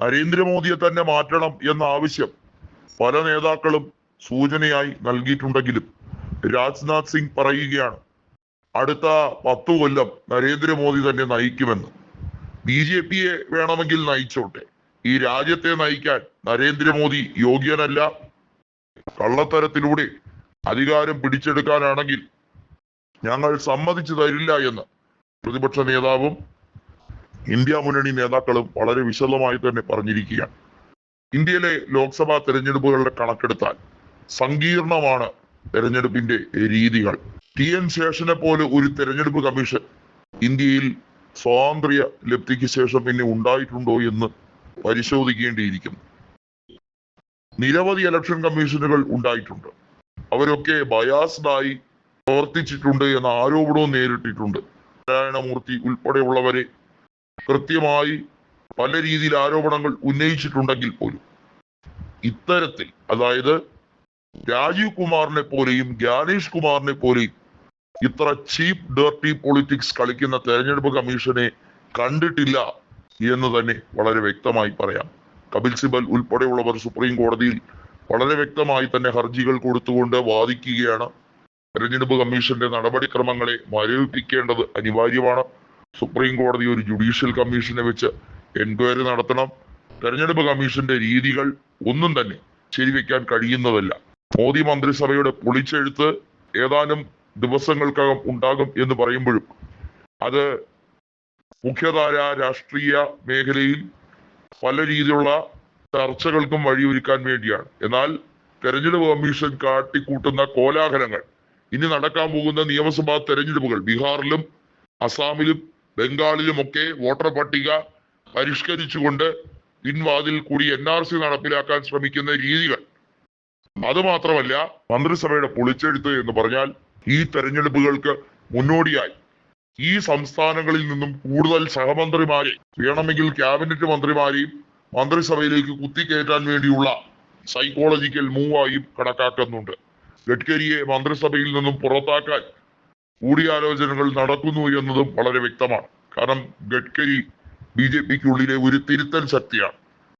നരേന്ദ്രമോദിയെ തന്നെ മാറ്റണം എന്ന ആവശ്യം പല നേതാക്കളും സൂചനയായി നൽകിയിട്ടുണ്ടെങ്കിലും രാജ്നാഥ് സിംഗ് പറയുകയാണ് അടുത്ത പത്തു കൊല്ലം നരേന്ദ്രമോദി തന്നെ നയിക്കുമെന്ന്. ബി ജെ പിയെ വേണമെങ്കിൽ നയിച്ചോട്ടെ. ഈ രാജ്യത്തെ നയിക്കാൻ നരേന്ദ്രമോദി യോഗ്യനല്ല. കള്ളത്തരത്തിലൂടെ അധികാരം പിടിച്ചെടുക്കാനാണെങ്കിൽ ഞങ്ങൾ സമ്മതിച്ചു തരില്ല എന്ന് പ്രതിപക്ഷ നേതാവും ഇന്ത്യ മുന്നണി നേതാക്കളും വളരെ വിശദമായി തന്നെ പറഞ്ഞിരിക്കുകയാണ്. ഇന്ത്യയിലെ ലോക്സഭാ തെരഞ്ഞെടുപ്പുകളുടെ കണക്കെടുത്താൽ സങ്കീർണമാണ് തെരഞ്ഞെടുപ്പിന്റെ രീതികൾ. ടി എൻ ശേഷനെ പോലെ ഒരു തെരഞ്ഞെടുപ്പ് കമ്മീഷൻ ഇന്ത്യയിൽ സ്വാതന്ത്ര്യ ലബ്ധിക്ക് ശേഷം പിന്നെ ഉണ്ടായിട്ടുണ്ടോ എന്ന് പരിശോധിക്കേണ്ടിയിരിക്കുന്നു. നിരവധി ഇലക്ഷൻ കമ്മീഷനുകൾ ഉണ്ടായിട്ടുണ്ട്. അവരൊക്കെ ബയാസ്ഡ് ആയി പ്രവർത്തിച്ചിട്ടുണ്ട് എന്ന ആരോപണവും നേരിട്ടിട്ടുണ്ട്. നാരായണമൂർത്തി ഉൾപ്പെടെയുള്ളവരെ കൃത്യമായി പല രീതിയിൽ ആരോപണങ്ങൾ ഉന്നയിച്ചിട്ടുണ്ടെങ്കിൽ പോലും ഇത്തരത്തിൽ അതായത് രാജീവ് കുമാറിനെ പോലെയും ജ്ഞാനേഷ് കുമാറിനെ പോലെയും ഇത്ര ചീപ്പ് ഡേർട്ടി പൊളിറ്റിക്സ് കളിക്കുന്ന തെരഞ്ഞെടുപ്പ് കമ്മീഷനെ കണ്ടിട്ടില്ല എന്ന് തന്നെ വളരെ വ്യക്തമായി പറയാം. കപിൽ സിബൽ ഉൾപ്പെടെയുള്ളവർ സുപ്രീം കോടതിയിൽ വളരെ വ്യക്തമായി തന്നെ ഹർജികൾ കൊടുത്തുകൊണ്ട് വാദിക്കുകയാണ്. തെരഞ്ഞെടുപ്പ് കമ്മീഷന്റെ നടപടിക്രമങ്ങളെ മരവിപ്പിക്കേണ്ടത് അനിവാര്യമാണ്. സുപ്രീം കോടതി ഒരു ജുഡീഷ്യൽ കമ്മീഷനെ വെച്ച് എൻക്വയറി നടത്തണം. തെരഞ്ഞെടുപ്പ് കമ്മീഷന്റെ രീതികൾ ഒന്നും തന്നെ ശരിവെക്കാൻ കഴിയുന്നതല്ല. മോദി മന്ത്രിസഭയുടെ പൊളിച്ചെഴുത്ത് ഏതാനും ദിവസങ്ങൾക്കകം ഉണ്ടാകും എന്ന് പറയുമ്പോഴും അത് മുഖ്യധാര രാഷ്ട്രീയ മേഖലയിൽ പല രീതിയിലുള്ള ചർച്ചകൾക്കും വഴിയൊരുക്കാൻ വേണ്ടിയാണ്. എന്നാൽ തെരഞ്ഞെടുപ്പ് കമ്മീഷൻ കാട്ടിക്കൂട്ടുന്ന കോലാഹലങ്ങൾ ഇനി നടക്കാൻ പോകുന്ന നിയമസഭാ തെരഞ്ഞെടുപ്പുകൾ ബീഹാറിലും അസാമിലും ബംഗാളിലുമൊക്കെ വോട്ടർ പട്ടിക പരിഷ്കരിച്ചുകൊണ്ട് പിൻവാതിൽ കൂടി എൻ ആർ സി നടപ്പിലാക്കാൻ ശ്രമിക്കുന്ന രീതികൾ. അത് മാത്രമല്ല മന്ത്രിസഭയുടെ പൊളിച്ചെഴുത്ത് എന്ന് പറഞ്ഞാൽ ഈ തെരഞ്ഞെടുപ്പുകൾക്ക് മുന്നോടിയായി. ഈ സംസ്ഥാനങ്ങളിൽ നിന്നും കൂടുതൽ സഹമന്ത്രിമാരെ വേണമെങ്കിൽ ക്യാബിനറ്റ് മന്ത്രിമാരെയും മന്ത്രിസഭയിലേക്ക് കുത്തിക്കയറ്റാൻ വേണ്ടിയുള്ള സൈക്കോളജിക്കൽ മൂവായും കണക്കാക്കുന്നുണ്ട്. ഗഡ്കരിയെ മന്ത്രിസഭയിൽ നിന്നും പുറത്താക്കാൻ കൂടിയാലോചനകൾ നടക്കുന്നു എന്നതും വളരെ വ്യക്തമാണ്. കാരണം ഗഡ്കരി ബി ജെ പിക്കുള്ളിലെ ഒരു തിരുത്തൽ ശക്തിയാണ്.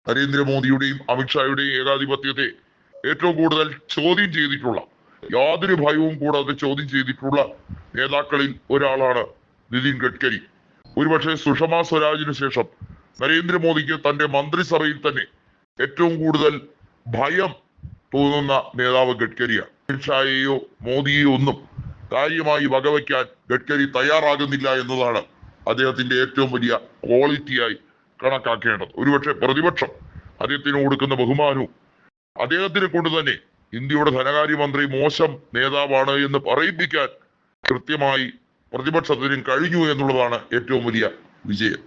നരേന്ദ്രമോദിയുടെയും അമിത്ഷായുടെയും ഏകാധിപത്യത്തെ ഏറ്റവും കൂടുതൽ ചോദ്യം ചെയ്തിട്ടുള്ള യാതൊരു ഭയവും കൂടാതെ ചോദ്യം ചെയ്തിട്ടുള്ള നേതാക്കളിൽ ഒരാളാണ് നിതിൻ ഗഡ്കരി. ഒരുപക്ഷെ സുഷമ സ്വരാജിന് ശേഷം നരേന്ദ്രമോദിക്ക് തന്റെ മന്ത്രിസഭയിൽ തന്നെ ഏറ്റവും കൂടുതൽ ഭയം തോന്നുന്ന നേതാവ് ഗഡ്കരിയാണ്. അമിത്ഷായെയോ മോദിയെയോ ഒന്നും കാര്യമായി വകവയ്ക്കാൻ ഗഡ്കരി തയ്യാറാകുന്നില്ല എന്നതാണ് അദ്ദേഹത്തിന്റെ ഏറ്റവും വലിയ ക്വാളിറ്റിയായി കണക്കാക്കേണ്ടത്. ഒരുപക്ഷെ പ്രതിപക്ഷം അദ്ദേഹത്തിന് കൊടുക്കുന്ന ബഹുമാനവും അദ്ദേഹത്തിനെ കൊണ്ട് തന്നെ ഇന്ത്യയുടെ ധനകാര്യമന്ത്രി മോശം നേതാവാണ് എന്ന് പറയിപ്പിക്കാൻ കൃത്യമായി പ്രതിപക്ഷത്തിനും കഴിഞ്ഞു എന്നുള്ളതാണ് ഏറ്റവും വലിയ വിജയം.